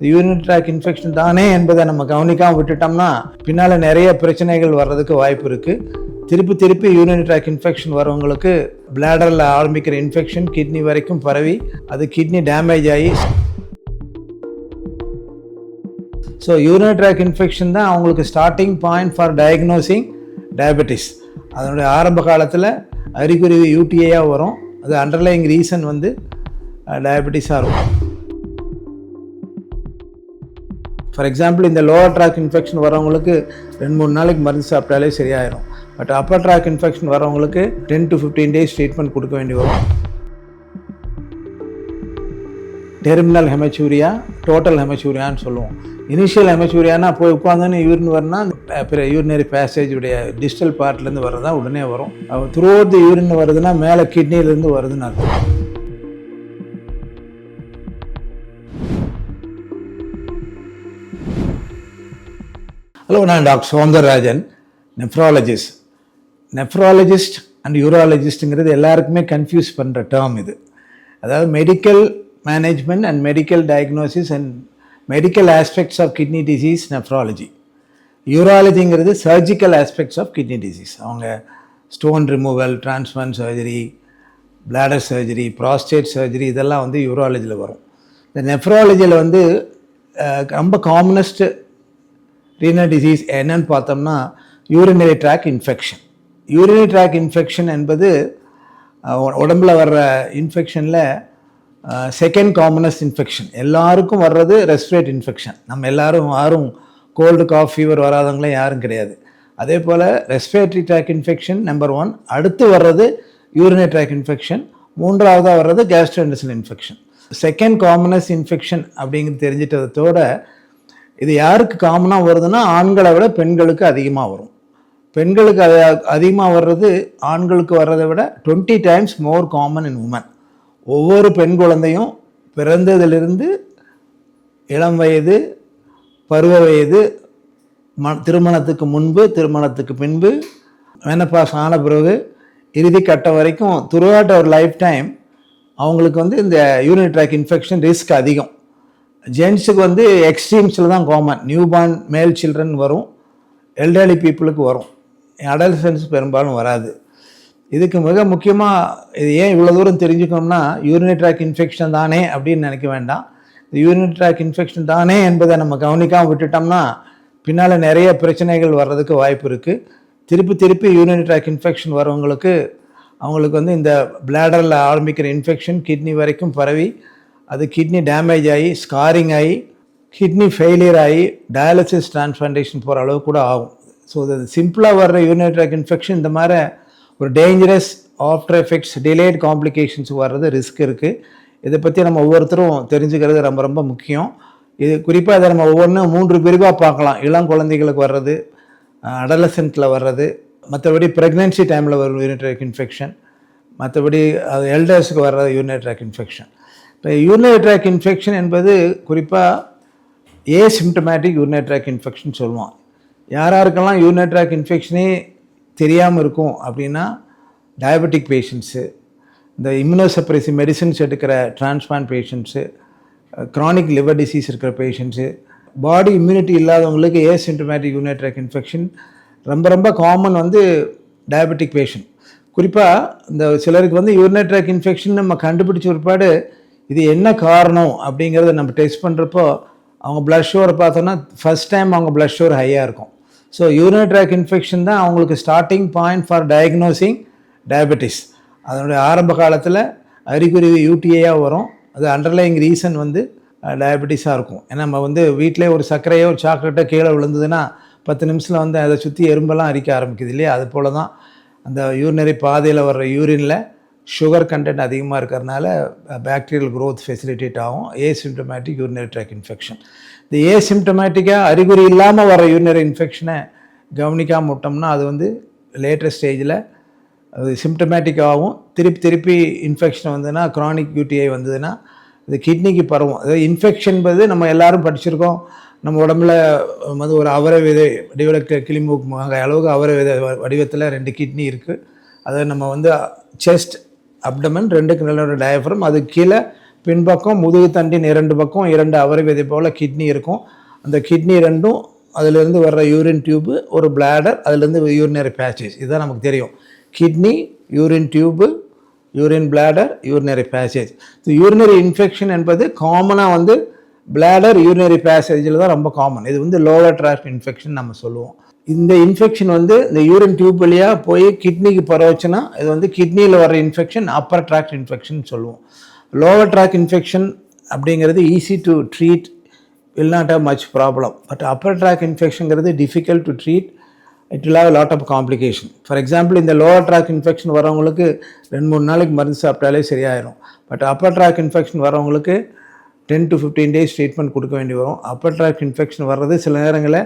Urine tract infection தானே என்பதை நம்ம கவனிக்காமல் விட்டுட்டோம்னா பின்னால் நிறைய பிரச்சனைகள் வர்றதுக்கு வாய்ப்பு இருக்குது திருப்பி திருப்பி யூரின் ட்ராக் இன்ஃபெக்ஷன் வரவங்களுக்கு பிளாடரில் ஆரம்பிக்கிற இன்ஃபெக்ஷன் கிட்னி வரைக்கும் பரவி அது கிட்னி டேமேஜ் ஆகி ஸோ யூரின் ட்ராக் இன்ஃபெக்ஷன் தான் அவங்களுக்கு starting point for diagnosing diabetes அதனுடைய ஆரம்ப காலத்தில் அறிகுறி யூடிஐயாக வரும். அது அண்டர்லைங் ரீசன் வந்து டயபெட்டிஸாக இருக்கும். ஃபார் எக்ஸாம்பிள் இந்த லோவர் ட்ராக் இன்ஃபெக்ஷன் வரவங்களுக்கு ரெண்டு மூணு நாளைக்கு மருந்து சாப்பிட்டாலே சரியாயிரும். பட் அப்பர் ட்ராக் இன்ஃபெக்ஷன் வரவங்களுக்கு ten to fifteen days treatment கொடுக்க வேண்டி வரும். டெர்மினல் ஹெமச்சூரியா டோட்டல் ஹெமச்சூரியான்னு சொல்லுவோம். இனிஷியல் ஹெமச்சூரியானா போய் உட்காந்தோன்னு யூரின் வரனா பிற யூரினரி பேசேஜ் உடைய டிஜிட்டல் பார்ட்லேருந்து வரதா உடனே வரும். த்ரூ தி யூரின் வருதுன்னா மேலே கிட்னிலேருந்து வருதுன்னு அர்த்தம். ஹலோ நான் doctor Soundararajan nephrologist nephrologist and யூராலஜிஸ்ட்டுங்கிறது எல்லாருக்குமே கன்ஃபியூஸ் பண்ணுற டேர்ம் இது. அதாவது medical management and medical diagnosis and medical aspects of kidney disease nephrology யூராலஜிங்கிறது surgical aspects of kidney disease அவங்க stone removal transplant surgery bladder surgery prostate surgery இதெல்லாம் வந்து யூராலஜியில் வரும். இந்த நெஃப்ராலஜியில் வந்து ரொம்ப காமனஸ்ட்டு ரீனல் டிசீஸ் என்னன்னு பார்த்தோம்னா urinary tract infection urinary tract infection என்பது உடம்பில் உடம்புல வர்ற இன்ஃபெக்ஷனில் செகண்ட் காமனஸ்ட் இன்ஃபெக்ஷன் எல்லாருக்கும் வர்றது ரெஸ்பிரேட் இன்ஃபெக்ஷன் நம்ம எல்லாரும் யாரும் கோல்டு காஃப் ஃபீவர் வராதவங்களே யாரும் கிடையாது. அதே போல் respiratory tract infection number one அடுத்து வர்றது யூரினரி ட்ராக் இன்ஃபெக்ஷன் மூன்றாவதாக வர்றது gastrointestinal infection second commonest infection அப்படிங்கிறது தெரிஞ்சிட்டதோட இது யாருக்கு காமனாக வருதுன்னா ஆண்களை விட பெண்களுக்கு அதிகமாக வரும். பெண்களுக்கு அது அதிகமாக வர்றது ஆண்களுக்கு வர்றதை விட twenty times more common in women ஒவ்வொரு பெண் குழந்தையும் பிறந்ததிலிருந்து இளம் வயது பருவ வயது ம திருமணத்துக்கு முன்பு திருமணத்துக்கு பின்பு மெனப்பாஸ் ஆன பிறகு இறுதி கட்டம் வரைக்கும் துருவாட்ட ஒரு லைஃப் டைம் அவங்களுக்கு வந்து இந்த யூரின் ட்ராக் இன்ஃபெக்ஷன் ரிஸ்க் அதிகம். ஜென்ஸுக்கு வந்து எக்ஸ்ட்ரீம்ஸில் தான் common new born male children வரும். எல்டர்லி பீப்புளுக்கு வரும். அடல்சன்ஸ் பெரும்பாலும் வராது. இதுக்கு மிக முக்கியமாக இது ஏன் இவ்வளோ தூரம் தெரிஞ்சுக்கணும்னா யூரினரி ட்ராக் இன்ஃபெக்ஷன் தானே அப்படின்னு நினைக்க வேண்டாம். இந்த யூரினரி ட்ராக் இன்ஃபெக்ஷன் தானே என்பதை நம்ம கவனிக்காமல் விட்டுட்டோம்னா பின்னால் நிறைய பிரச்சனைகள் வர்றதுக்கு வாய்ப்பு இருக்குது திருப்பி திருப்பி யூரினரி ட்ராக் இன்ஃபெக்ஷன் வரவங்களுக்கு அவங்களுக்கு வந்து இந்த பிளாடரில் ஆரம்பிக்கிற இன்ஃபெக்ஷன் கிட்னி வரைக்கும் பரவி அது கிட்னி டேமேஜ் ஆகி ஸ்காரிங் ஆகி கிட்னி ஃபெயிலியர் ஆகி டயாலிசிஸ் டிரான்ஸ்பிளான்டேஷன் போகிற அளவு கூட ஆகும். ஸோ இது சிம்பிளாக வர்ற யூரினரி ட்ராக் இன்ஃபெக்ஷன் இந்த மாதிரி ஒரு dangerous after effects delayed complications வர்றது ரிஸ்க் இருக்குது இதை பற்றி நம்ம ஒவ்வொருத்தரும் தெரிஞ்சுக்கிறது ரொம்ப ரொம்ப முக்கியம். இது குறிப்பாக அதை நம்ம ஒவ்வொன்றும் மூன்று பிரிவாக பார்க்கலாம். இளம் குழந்தைகளுக்கு வர்றது அடலசென்ட்டில் வர்றது மற்றபடி ப்ரெக்னென்சி டைமில் வரும் யூனிட்ராக் ட்ராக் இன்ஃபெக்ஷன் மற்றபடி அது எல்டர்ஸுக்கு வர்ற யூரினரி ட்ராக் இன்ஃபெக்ஷன் இப்போ யூரினரி ட்ராக் இன்ஃபெக்ஷன் என்பது குறிப்பாக ஏசிம்டமேட்டிக் யூரினரி ட்ராக் இன்ஃபெக்ஷன் சொல்லுவோம் யார் யாருக்கெல்லாம் யூரினரி ட்ராக் இன்ஃபெக்ஷனே தெரியாமல் இருக்கும் அப்படின்னா டயபெட்டிக் பேஷண்ட்ஸு இந்த இம்யூனோசப்ரெசிவ் மெடிசின்ஸ் எடுக்கிற transplant patients chronic liver disease இருக்கிற பேஷண்ட்ஸு பாடி இம்யூனிட்டி இல்லாதவங்களுக்கு ஏசிம்டமேட்டிக் யூரினரி ட்ராக் இன்ஃபெக்ஷன் ரொம்ப ரொம்ப காமன் வந்து டயபெட்டிக் பேஷண்ட் குறிப்பாக இந்த சிலருக்கு வந்து யூரினரி ட்ராக் இன்ஃபெக்ஷன் நம்ம கண்டுபிடிச்ச பிற்பாடு இது என்ன காரணம் அப்படிங்கிறத நம்ம டெஸ்ட் பண்ணுறப்போ அவங்க பிளட் ஷுகர் பார்த்தோன்னா ஃபஸ்ட் டைம் அவங்க பிளட் ஷுகர் ஹையாக இருக்கும். ஸோ யூரினரி ட்ராக் இன்ஃபெக்ஷன் தான் அவங்களுக்கு starting point for diagnosing diabetes அதனுடைய ஆரம்ப காலத்தில் அறிகுறி யூடிஐயாக வரும். அது அண்டர்லைங் ரீசன் வந்து டயபெட்டிஸாக இருக்கும். ஏன்னா நம்ம வந்து வீட்டிலே ஒரு சர்க்கரையோ ஒரு சாக்லேட்டோ கீழே விழுந்ததுன்னா பத்து நிமிஷத்தில் வந்து அதை சுற்றி எறும்பெல்லாம் அரிக்க ஆரம்பிக்குது இல்லையா? அது போல தான் அந்த யூரினரி பாதையில் வர்ற யூரினில் சுகர் கண்டென்ட் அதிகமாக இருக்கிறதுனால பேக்டீரியல் க்ரோத் ஃபெசிலிட்டேட் ஆகும். ஏசிம்டமேட்டிக் யூரினரி ட்ராக் இன்ஃபெக்ஷன் இந்த ஏசிம்டமேட்டிக்காக அறிகுறி இல்லாமல் வர யூரினரி இன்ஃபெக்ஷனை கவனிக்காமல் விட்டோம்னா அது வந்து லேட்டர் ஸ்டேஜில் அது சிம்டமேட்டிக்காகவும் திருப்பி திருப்பி இன்ஃபெக்ஷன் வந்ததுன்னா க்ரானிக் யூடிஐ வந்ததுன்னா இது கிட்னிக்கு பரவும். அதாவது இன்ஃபெக்ஷன் என்பது நம்ம எல்லாரும் படிச்சிருக்கோம். நம்ம உடம்புல வந்து ஒரு அவரை விதை வடிவிலக்க கிளிமூக்கு அளவுக்கு அவரை விதை வடிவத்தில் ரெண்டு கிட்னி இருக்குது அதை நம்ம வந்து செஸ்ட் அப்டமன் ரெண்டுக்கு நல்ல டயஃப்ரம் அது கீழே பின்பக்கம் முதுகு தண்டின் இரண்டு பக்கம் இரண்டு அவரை விதை போல் கிட்னி இருக்கும். அந்த கிட்னி ரெண்டும் அதிலிருந்து வர்ற யூரின் டியூப்பு ஒரு பிளாடர் அதுலேருந்து யூரினரி பேசேஜ் இதுதான் நமக்கு தெரியும். Kidney urine tube urine bladder urinary passage urinary infection என்பது காமனாக வந்து பிளாடர் யூரினரி பேசேஜில் தான் ரொம்ப காமன் இது வந்து லோவர் ட்ராக் இன்ஃபெக்ஷன் நம்ம சொல்லுவோம். இந்த இன்ஃபெக்ஷன் வந்து இந்த யூரின் டியூப் வழியாக போய் கிட்னிக்கு பரவச்சுன்னா இது வந்து கிட்னியில் வர இன்ஃபெக்ஷன் அப்பர் ட்ராக் இன்ஃபெக்ஷன் சொல்லுவோம். லோவர் ட்ராக் இன்ஃபெக்ஷன் அப்படிங்கிறது easy to treat will not have much problem but upper tract இன்ஃபெக்ஷனுங்கிறது difficult to treat it will have lot of complication for example இந்த lower tract infection வரவங்களுக்கு ரெண்டு மூணு நாளைக்கு மருந்து சாப்பிட்டாலே சரியாயிரும். பட் அப்பர் ட்ராக் இன்ஃபெக்ஷன் வரவங்களுக்கு ten to fifteen days treatment கொடுக்க வேண்டி வரும். அப்பர் ட்ராக் இன்ஃபெக்ஷன் வர்றது சில நேரங்களில்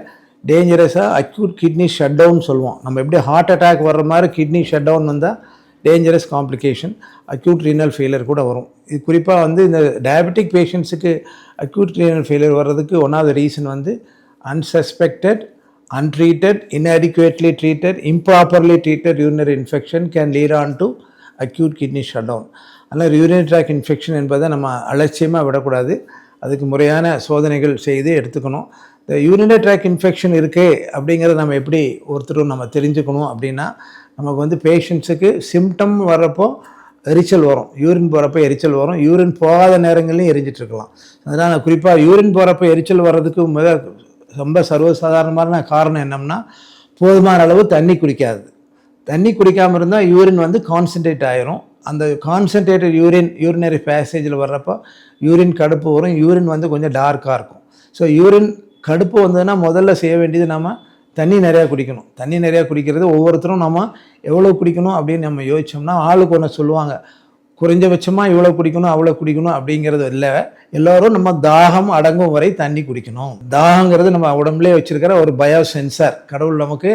டேஞ்சரஸாக அக்யூட் கிட்னி ஷட் டவுன் சொல்லுவோம். நம்ம எப்படி ஹார்ட் அட்டாக் வர்ற மாதிரி கிட்னி ஷட் டவுன் வந்தால் dangerous complication acute renal failure கூட வரும். இது குறிப்பாக வந்து இந்த டயபெட்டிக் பேஷண்ட்ஸுக்கு அக்யூட் ரீனல் ஃபெயிலியர் வர்றதுக்கு ஒன் ரீசன் வந்து unsuspected untreated inadequately treated improperly treated urinary infection can lead on to acute kidney shut down அதனால் யூரினரி ட்ராக் இன்ஃபெக்ஷன் என்பதை நம்ம அலட்சியமாக விடக்கூடாது. அதுக்கு முறையான சோதனைகள் செய்து எடுத்துக்கணும். இந்த யூரினரி ட்ராக் இன்ஃபெக்ஷன் இருக்குது அப்படிங்கிறத நம்ம எப்படி ஒருத்தரும் நம்ம தெரிஞ்சுக்கணும் அப்படின்னா நமக்கு வந்து பேஷண்ட்ஸுக்கு சிம்டம் வர்றப்போ எரிச்சல் வரும். யூரின் போகிறப்ப எரிச்சல் வரும். யூரின் போகாத நேரங்கள்லையும் எரிஞ்சிட்டு இருக்கலாம். அதனால் குறிப்பாக யூரின் போகிறப்ப எரிச்சல் வர்றதுக்கு மிக ரொம்ப சர்வசாதாரணமான காரணம் என்னம்னா போதுமான அளவு தண்ணி குடிக்காது. தண்ணி குடிக்காமல் இருந்தால் யூரின் வந்து கான்சன்ட்ரேட் ஆயிரும். அந்த கான்சன்ட்ரேட்டட் யூரின் யூரினரி பேசேஜில் வர்றப்போ யூரின் கடுப்பு வரும். யூரின் வந்து கொஞ்சம் டார்க்காக இருக்கும். ஸோ யூரின் கடுப்பு வந்ததுன்னா முதல்ல செய்ய வேண்டியது நம்ம தண்ணி நிறையா குடிக்கணும். தண்ணி நிறையா குடிக்கிறது ஒவ்வொருத்தரும் நம்ம எவ்வளோ குடிக்கணும் அப்படின்னு நம்ம யோசித்தோம்னா ஆளுக்கு ஒன்று சொல்லுவாங்க. குறைஞ்சபட்சமாக இவ்வளோ குடிக்கணும் அவ்வளோ குடிக்கணும் அப்படிங்கிறது இல்லை. எல்லோரும் நம்ம தாகம் அடங்கும் வரை தண்ணி குடிக்கணும். தாகங்கிறது நம்ம உடம்புலேயே வச்சுருக்கிற ஒரு பயோ சென்சார் கடவுள் நமக்கு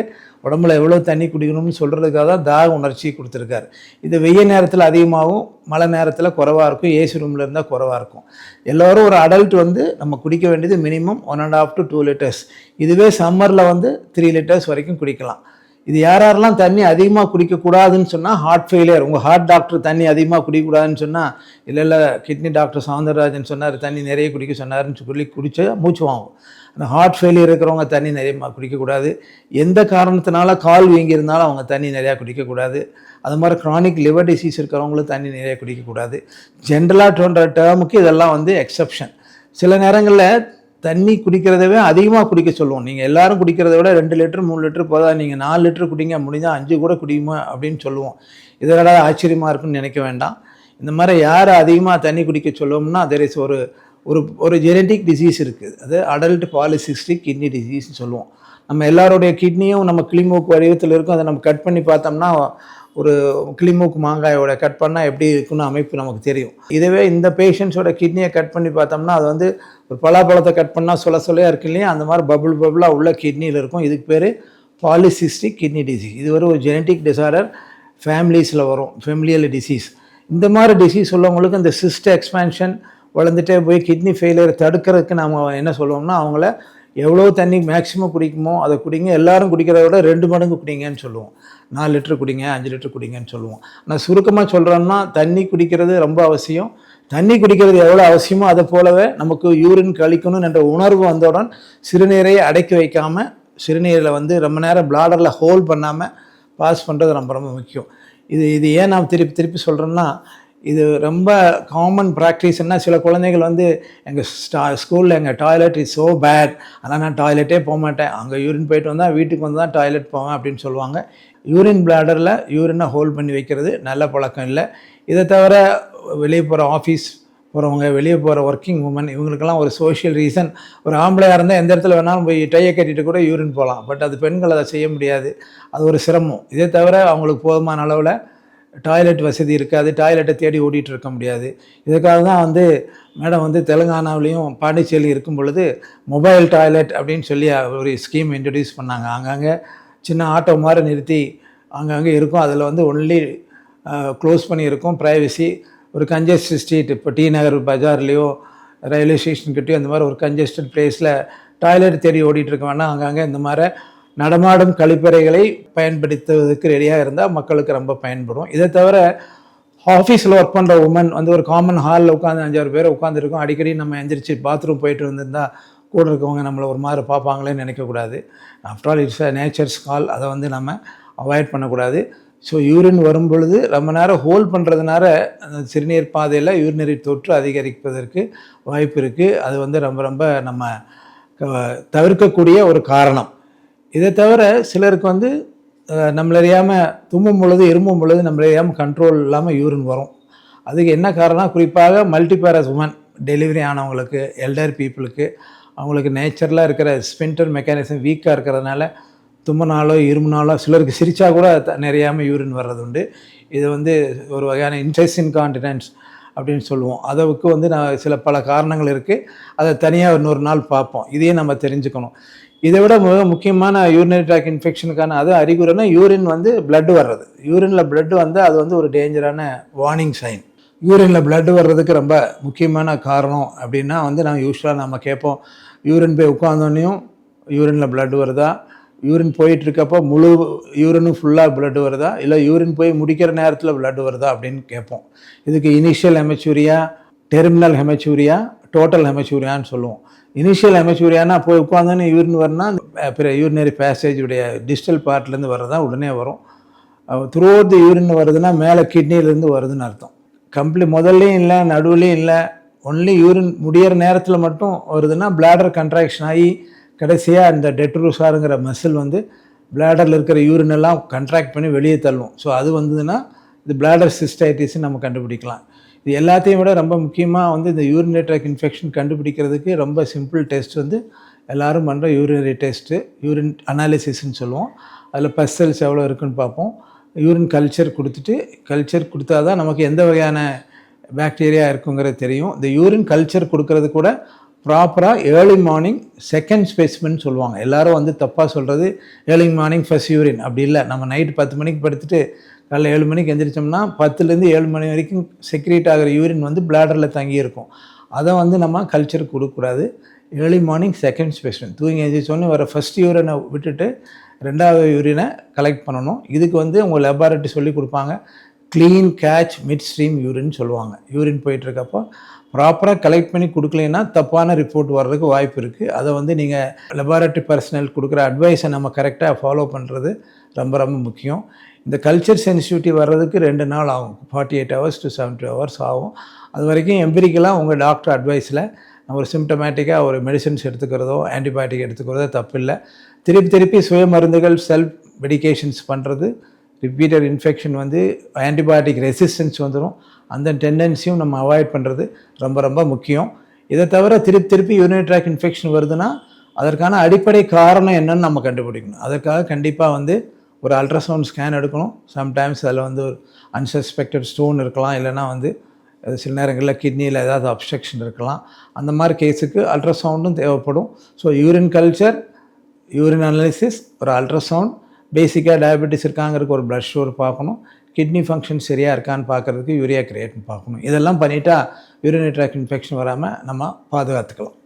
உடம்புல எவ்வளோ தண்ணி குடிக்கணும்னு சொல்கிறதுக்காக தான் தாக உணர்ச்சி கொடுத்துருக்காரு. இது வெய்ய நேரத்தில் அதிகமாகவும் மழை நேரத்தில் குறவாக இருக்கும் ஏசி ரூமில் இருந்தால் குறவாக இருக்கும். எல்லோரும் ஒரு அடல்ட் வந்து நம்ம குடிக்க வேண்டியது minimum one and half to two litres இதுவே சம்மரில் வந்து த்ரீ லிட்டர்ஸ் வரைக்கும் குடிக்கலாம். இது யார் யாரெல்லாம் தண்ணி அதிகமாக குடிக்கக்கூடாதுன்னு சொன்னால் ஹார்ட் ஃபெயிலியர் உங்கள் ஹார்ட் டாக்டர் தண்ணி அதிகமாக குடிக்கக்கூடாதுன்னு சொன்னால் இல்லை இல்லை கிட்னி டாக்டர் சவுந்தரராஜன் சொன்னார் தண்ணி நிறைய குடிக்க சொன்னார்னு சொல்லி குடித்தா மூச்சு வாங்கும். அந்த ஹார்ட் ஃபெயிலியர் இருக்கிறவங்க தண்ணி நிறைய குடிக்கக்கூடாது. எந்த காரணத்தினால கால் வீங்கியிருந்தாலும் அவங்க தண்ணி நிறையா குடிக்கக்கூடாது. அது மாதிரி க்ரானிக் லிவர் டிசீஸ் இருக்கிறவங்களும் தண்ணி நிறையா குடிக்கக்கூடாது. ஜென்ரலாக டேர்முக்கு இதெல்லாம் வந்து எக்ஸப்ஷன் சில நேரங்களில் தண்ணி குடிக்கிறதவே அதிகமாக குடிக்க சொல்லுவோம். நீங்கள் எல்லாரும் குடிக்கிறத விட ரெண்டு லிட்டர் மூணு லிட்டர் போதா நீங்கள் நாலு லிட்டர் குடிங்க முடிஞ்சால் அஞ்சு கூட குடிக்குமா அப்படின்னு சொல்லுவோம். இதோட ஆச்சரியமாக இருக்குன்னு நினைக்க வேண்டாம். இந்த மாதிரி யார் அதிகமாக தண்ணி குடிக்க சொல்லுவோம்னா தெர் இஸ் ஒரு ஒரு ஒரு ஜெனட்டிக் டிசீஸ் இருக்குது அது அடல்ட் பாலிசிஸ்டிக் கிட்னி டிசீஸ்னு சொல்லுவோம். நம்ம எல்லாருடைய கிட்னியும் நம்ம கிளிமோக்கு வடிவத்தில் இருக்கும். அதை நம்ம கட் பண்ணி பார்த்தோம்னா ஒரு கிளிமூக்கு மாங்காயோட கட் பண்ணால் எப்படி இருக்குன்னு அமைப்பு நமக்கு தெரியும். இதுவே இந்த பேஷண்ட்ஸோட கிட்னியை கட் பண்ணி பார்த்தோம்னா அது வந்து ஒரு பலாப்பழத்தை கட் பண்ணால் சொல்ல சொல்லையாக இருக்கு இல்லையா? அந்த மாதிரி பபுள் பபுளாக உள்ள கிட்னியில் இருக்கும். இதுக்கு பேர் பாலிசிஸ்டிக் கிட்னி டிசீஸ் இது ஒரு ஜெனட்டிக் டிசார்டர் ஃபேமிலிஸில் வரும். ஃபெமிலியல் டிசீஸ் இந்த மாதிரி டிசீஸ் உள்ளவங்களுக்கு இந்த சிஸ்ட் எக்ஸ்பேன்ஷன் வளர்ந்துட்டே போய் கிட்னி ஃபெயிலியர் தடுக்கிறதுக்கு நம்ம என்ன சொல்லுவோம்னா அவங்கள எவ்வளோ தண்ணி மேக்ஸிமம் குடிக்குமோ அதை குடிங்க. எல்லாரும் குடிக்கிறத விட ரெண்டு மடங்கு குடிங்கன்னு சொல்லுவோம். நாலு லிட்டர் குடிங்க அஞ்சு லிட்டர் குடிங்கன்னு சொல்லுவோம். நான் சுருக்கமாக சொல்கிறோன்னா தண்ணி குடிக்கிறது ரொம்ப அவசியம். தண்ணி குடிக்கிறது எவ்வளோ அவசியமோ அதை போலவே நமக்கு யூரின் கழிக்கணும் என்ற உணர்வு வந்தவுடன் சிறுநீரை அடக்கி வைக்காமல் சிறுநீரில் வந்து ரொம்ப நேரம் பிளாடரில் ஹோல்ட் பண்ணாமல் பாஸ் பண்ணுறது ரொம்ப ரொம்ப முக்கியம். இது இது ஏன் நான் திருப்பி திருப்பி சொல்கிறேன்னா இது ரொம்ப காமன் ப்ராக்டிஸ்னால் சில குழந்தைகள் வந்து எங்கள் ஸ்டா ஸ்கூலில் எங்கள் டாய்லெட் இஸ் ஸோ பேட் ஆனால் நான் டாய்லெட்டே போக மாட்டேன். அங்கே யூரின் போயிட்டு வந்தால் வீட்டுக்கு வந்து தான் டாய்லெட் போவேன் அப்படின்னு சொல்லுவாங்க. யூரின் பிளாடரில் யூரினை ஹோல்ட் பண்ணி வைக்கிறது நல்ல பழக்கம் இல்லை. இதை தவிர வெளியே போகிற ஆஃபீஸ் போகிறவங்க வெளியே போகிற ஒர்க்கிங் உமன் இவங்களுக்கெல்லாம் ஒரு சோஷியல் ரீசன் ஒரு ஆம்பளையாக இருந்தால் எந்த இடத்துல வேணாலும் போய் டையை கட்டிட்டு கூட யூரின் போகலாம் பட் அது பெண்கள் அதை செய்ய முடியாது. அது ஒரு சிரமம். இதே தவிர அவங்களுக்கு போதுமான அளவில் டாய்லெட் வசதி இருக்காது டாய்லெட்டை தேடி ஓடிட்டு இருக்க முடியாது. இதுக்காக தான் வந்து மேடம் வந்து தெலுங்கானாவிலையும் பாண்டிச்சேரி இருக்கும் பொழுது மொபைல் டாய்லெட் அப்படின்னு சொல்லி ஒரு ஸ்கீம் இன்ட்ரடியூஸ் பண்ணாங்க. அங்கங்கே சின்ன ஆட்டோ மாதிரி நிறுத்தி அங்கங்கே இருக்கும். அதில் வந்து ஒன்லி க்ளோஸ் பண்ணி இருக்கும். ப்ரைவசி ஒரு கஞ்சஸ்ட் ஸ்ட்ரீட் இப்போ டி நகர் பஜார்லேயோ ரயில்வே ஸ்டேஷன்கிட்டயோ அந்த மாதிரி ஒரு கஞ்சஸ்டட் பிளேஸில் டாய்லெட் தேடி ஓடிட்டு இருக்க வேணாம். அங்கங்கே இந்த மாதிரி நடமாடும் கழிப்பறைகளை பயன்படுத்துவதற்கு ரெடியாக இருந்தால் மக்களுக்கு ரொம்ப பயன்படும். இதை தவிர ஆஃபீஸில் ஒர்க் பண்ணுற உமன் வந்து ஒரு காமன் ஹாலில் உட்காந்து அஞ்சாறு பேர் உட்காந்துருக்கோம் அடிக்கடி நம்ம எந்திரிச்சு பாத்ரூம் போயிட்டு வந்திருந்தால் கூட இருக்கவங்க நம்மளை ஒரு மாதிரி பார்ப்பாங்களேன்னு நினைக்கக்கூடாது after all it's a nature's call அதை வந்து நம்ம அவாய்ட் பண்ணக்கூடாது. ஸோ யூரின் வரும் பொழுது ரொம்ப நேரம் ஹோல்ட் பண்ணுறதுனால அந்த சிறுநீர் பாதையில் யூரினரி தொற்று அதிகரிப்பதற்கு வாய்ப்பு இருக்குது அது வந்து ரொம்ப ரொம்ப நம்ம தவிர்க்கக்கூடிய ஒரு காரணம். இதை தவிர சிலருக்கு வந்து நம்மளறியாமல் தும்மும் பொழுது இருமும் பொழுது நம்மளறியாமல் கண்ட்ரோல் இல்லாமல் யூரின் வரும். அதுக்கு என்ன காரணம் குறிப்பாக மல்டிபேரஸ் உமன் டெலிவரி ஆனவங்களுக்கு எல்டர் பீப்புளுக்கு அவங்களுக்கு நேச்சரில் இருக்கிற ஸ்பின்டர் மெக்கானிசம் வீக்காக இருக்கிறதுனால தும்முனாலோ இருமுனாலோ சிலருக்கு சிரித்தா கூட த- யூரின் வர்றது உண்டு இது வந்து ஒரு வகையான இன்டெஸ்டின் கான்டினன்ஸ் அப்படின்னு சொல்லுவோம். அதுக்கு வந்து நான் சில பல காரணங்கள் இருக்குது அதை தனியாக இன்னொரு நாள் பார்ப்போம். இதையே நம்ம தெரிஞ்சுக்கணும். இதை விட மிக முக்கியமான யூரினரி ட்ராக் இன்ஃபெக்ஷனுக்கான அது அறிகுறினா யூரின் வந்து பிளட் வர்றது. யூரினில் பிளட் வந்து அது வந்து ஒரு டேஞ்சரான வார்னிங் சைன் யூரினில் பிளட் வர்றதுக்கு ரொம்ப முக்கியமான காரணம் அப்படின்னா வந்து நாங்கள் யூஸ்வலாக நம்ம கேட்போம். யூரின் போய் உட்காந்தோன்னையும் யூரினில் பிளட் வருதா? யூரின் போயிட்டுருக்கப்போ முழு யூரினும் ஃபுல்லாக பிளட் வருதா? இல்லை யூரின் போய் முடிக்கிற நேரத்தில் பிளட் வருதா அப்படின்னு கேட்போம். இதுக்கு initial haematuria terminal haematuria total ஹெமச்சூரியான்னு சொல்லுவோம். இனிஷியல் ஹெமச்சூரியானா போய் உட்காந்துன்னு யூரின் வரனா பிற யூரினரி பேசேஜுடைய உடைய பார்ட்லேருந்து வர்றதா உடனே வரும். த்ரூ தி யூரின் வருதுன்னா மேலே கிட்னிலேருந்து வருதுன்னு அர்த்தம். கம்ப்ளீட் முதல்லையும் இல்லை நடுவுலையும் இல்லை ஒன்லி யூரின் முடியிற நேரத்தில் மட்டும் வருதுன்னா பிளாடர் கன்ட்ராக்ஷன் ஆகி கடைசியாக அந்த டெட்ரூசாருங்கிற மசில் வந்து பிளாடரில் இருக்கிற யூரின் எல்லாம் கண்ட்ராக்ட் பண்ணி வெளியே தள்ளும். ஸோ அது வந்ததுன்னா இது பிளாடர் சிஸ்டைட்டிஸ்ன்னு நம்ம கண்டுபிடிக்கலாம். இது எல்லாத்தையும் விட ரொம்ப முக்கியமாக வந்து இந்த யூரினரி ட்ராக் இன்ஃபெக்ஷன் கண்டுபிடிக்கிறதுக்கு ரொம்ப சிம்பிள் டெஸ்ட் வந்து எல்லாரும் பண்ணுற யூரினரி டெஸ்ட்டு யூரின் அனாலிசிஸ்ன்னு சொல்லுவோம். அதில் பஸ்ஸல்ஸ் எவ்வளோ இருக்குன்னு பார்ப்போம். யூரின் கல்ச்சர் கொடுத்துட்டு கல்ச்சர் கொடுத்தா தான் நமக்கு எந்த வகையான பாக்டீரியா இருக்குங்கிறது தெரியும். இந்த யூரின் கல்ச்சர் கொடுக்கறது கூட ப்ராப்பராக ஏர்லி மார்னிங் செகண்ட் ஸ்பெசிமென் சொல்லுவாங்க. எல்லோரும் வந்து தப்பாக சொல்கிறது ஏர்லி மார்னிங் ஃபர்ஸ்ட் யூரின் அப்படி இல்லை. நம்ம நைட்டு பத்து மணிக்கு படுத்துட்டு காலைல ஏழு மணிக்கு எந்திரிச்சோம்னா பத்துலேருந்து ஏழு மணி வரைக்கும் செக்ரேட் ஆகிற யூரின் வந்து பிளாடரில் தங்கியிருக்கும் அதை வந்து நம்ம கல்ச்சர் கொடுக்கக்கூடாது. ஏர்லி மார்னிங் செகண்ட் ஸ்பெஷன் தூங்கி எழுந்திரிச்சோன்னே வர ஃபர்ஸ்ட் யூரினை விட்டுட்டு ரெண்டாவது யூரினை கலெக்ட் பண்ணணும். இதுக்கு வந்து உங்கள் லெபார்ட்டரி சொல்லி கொடுப்பாங்க. Clean catch mid stream urine சொல்லுவாங்க. யூரின் போயிட்டுருக்கப்போ ப்ராப்பராக கலெக்ட் பண்ணி கொடுக்கலைன்னா தப்பான ரிப்போர்ட் வர்றதுக்கு வாய்ப்பு இருக்குது அதை வந்து நீங்கள் லெபார்ட்டரி பர்சனல் கொடுக்குற அட்வைஸை நம்ம கரெக்டாக ஃபாலோ பண்ணுறது ரொம்ப ரொம்ப முக்கியம். இந்த கல்ச்சர் சென்சிட்டிவிட்டி வர்றதுக்கு ரெண்டு நாள் ஆகும். Forty eight hours to seventy hours ஆகும். அது வரைக்கும் எம்பிரிக்கலாக உங்கள் டாக்டர் அட்வைஸில் ஒரு சிம்டமேட்டிக்காக ஒரு மெடிசன்ஸ் எடுத்துக்கிறதோ ஆன்டிபயோட்டிக் எடுத்துக்கிறதோ தப்பில்லை. திருப்பி திருப்பி சுய மருந்துகள் செல்ஃப் மெடிகேஷன்ஸ் பண்ணுறது ரிப்பீட்டட் இன்ஃபெக்ஷன் வந்து ஆன்டிபயோட்டிக் ரெசிஸ்டன்ஸ் வந்துடும் அந்த டெண்டன்சியும் நம்ம அவாய்ட் பண்ணுறது ரொம்ப ரொம்ப முக்கியம். இதை தவிர திருப்பி திருப்பி யூனிட்ராக் ட்ராக் இன்ஃபெக்ஷன் வருதுன்னா அதற்கான அடிப்படை காரணம் என்னன்னு நம்ம கண்டுபிடிக்கணும். அதற்காக கண்டிப்பாக வந்து ஒரு அல்ட்ராசவுண்ட் ஸ்கேன் எடுக்கணும். சம்டைம்ஸ் அதில் வந்து ஒரு அன்சஸ்பெக்டட் ஸ்டோன் இருக்கலாம். இல்லைன்னா வந்து சில நேரங்களில் கிட்னியில் ஏதாவது அப்ஸ்ட்ரக்ஷன் இருக்கலாம். அந்த மாதிரி கேஸுக்கு அல்ட்ராசவுண்டும் தேவைப்படும். So urine culture urine analysis ஒரு அல்ட்ராசவுண்ட் பேசிக்காக டயபெட்டிஸ் இருக்காங்கிறதுக்கு ஒரு ப்ளட் ஷுகர் பார்க்கணும். கிட்னி ஃபங்க்ஷன் சரியாக இருக்கான்னு பார்க்குறதுக்கு யூரியா கிரியேட்னு பார்க்கணும். இதெல்லாம் பண்ணிட்டா யூரினரி ட்ராக் இன்ஃபெக்ஷன் வராமல் நம்ம பாதுகாத்துக்கலாம்.